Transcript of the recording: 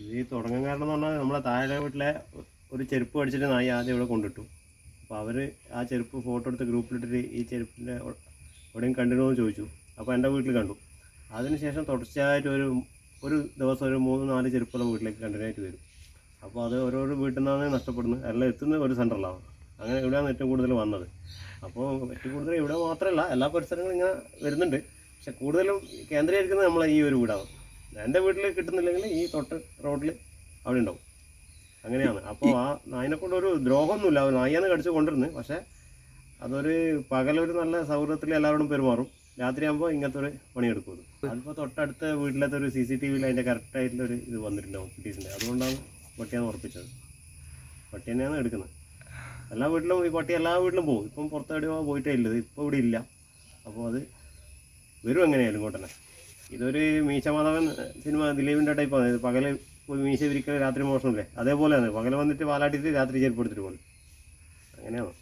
ഇത് ഈ തുടങ്ങാൻ കാരണം എന്ന് പറഞ്ഞാൽ നമ്മളെ താഴെ വീട്ടിലെ ഒരു ചെരുപ്പ് അടിച്ചിട്ട് നായി ആദ്യം ഇവിടെ കൊണ്ടിട്ടു. അപ്പോൾ അവർ ആ ചെരുപ്പ് ഫോട്ടോ എടുത്ത് ഗ്രൂപ്പിലിട്ടിട്ട് ഈ ചെരുപ്പിന്റെ എവിടെയും കണ്ടിരുന്നു എന്ന് ചോദിച്ചു. അപ്പോൾ എന്റെ വീട്ടിൽ കണ്ടു. അതിനുശേഷം തുടർച്ചയായിട്ട് ഒരു ഒരു ദിവസം ഒരു മൂന്ന് നാല് ചെരുപ്പുള്ള വീട്ടിലേക്ക് കണ്ടിന്യൂ ആയിട്ട് വരും. അപ്പോൾ അത് ഓരോരോ വീട്ടിൽ നിന്നാണ് നഷ്ടപ്പെടുന്നത്. എല്ലാം എത്തുന്നത് ഒരു സെന്ററിലാണ് അങ്ങനെ ഇവിടെയാണ് ഏറ്റവും കൂടുതൽ വന്നത്. അപ്പോൾ ഏറ്റവും കൂടുതൽ ഇവിടെ മാത്രമല്ല എല്ലാ പരിസരങ്ങളും ഇങ്ങനെ വരുന്നുണ്ട്. പക്ഷെ കൂടുതലും കേന്ദ്രീകരിക്കുന്നത് നമ്മളെ ഈ ഒരു വീടാണ്. എന്റെ വീട്ടിൽ കിട്ടുന്നില്ലെങ്കിൽ ഈ തൊട്ട് റോഡിൽ അവിടെ ഉണ്ടാവും. അങ്ങനെയാണ്. അപ്പോൾ ആ നായിനെ കൊണ്ട് ഒരു ദ്രോഹമൊന്നുമില്ല. നായിയാണ് കടിച്ചു കൊണ്ടിരുന്നത് പക്ഷേ അതൊരു പകലൊരു നല്ല സൗഹൃദത്തിൽ എല്ലാവരോടും പെരുമാറും. രാത്രിയാകുമ്പോൾ ഇങ്ങനത്തെ ഒരു പണിയെടുക്കും അത് അതിപ്പോൾ തൊട്ടടുത്ത വീട്ടിലത്തെ ഒരു സി സി ടി വിയിൽ അതിന്റെ കറക്റ്റായിട്ടുള്ള ഒരു ഇത് വന്നിട്ടുണ്ടാവും കുട്ടീസിന്റെ അതുകൊണ്ടാണ് പട്ടിയാണ് ഉറപ്പിച്ചത്. പട്ടി തന്നെയാണ് എടുക്കുന്നത്. എല്ലാ വീട്ടിലും ഈ പട്ടി എല്ലാ വീട്ടിലും പോകും. ഇപ്പം പുറത്തെവിടെയോ പോയിട്ടേ ഇല്ലത് ഇപ്പോൾ ഇവിടെ ഇല്ല. അപ്പോൾ അത് വരും എങ്ങനെയായാലും ഇങ്ങോട്ട് തന്നെ. ഇതൊരു മീശമാധവൻ സിനിമ ദിലീപിന്റെ ടൈപ്പാണ് ഇത് പകൽ മീശ വിരിക്കൽ രാത്രി മോഷണമില്ലേ അതേപോലെയാണ്. പകൽ വന്നിട്ട് വാലാട്ടിയിട്ട് രാത്രി ചെരുപ്പെടുത്തിട്ട് പോകും അങ്ങനെയാണ്.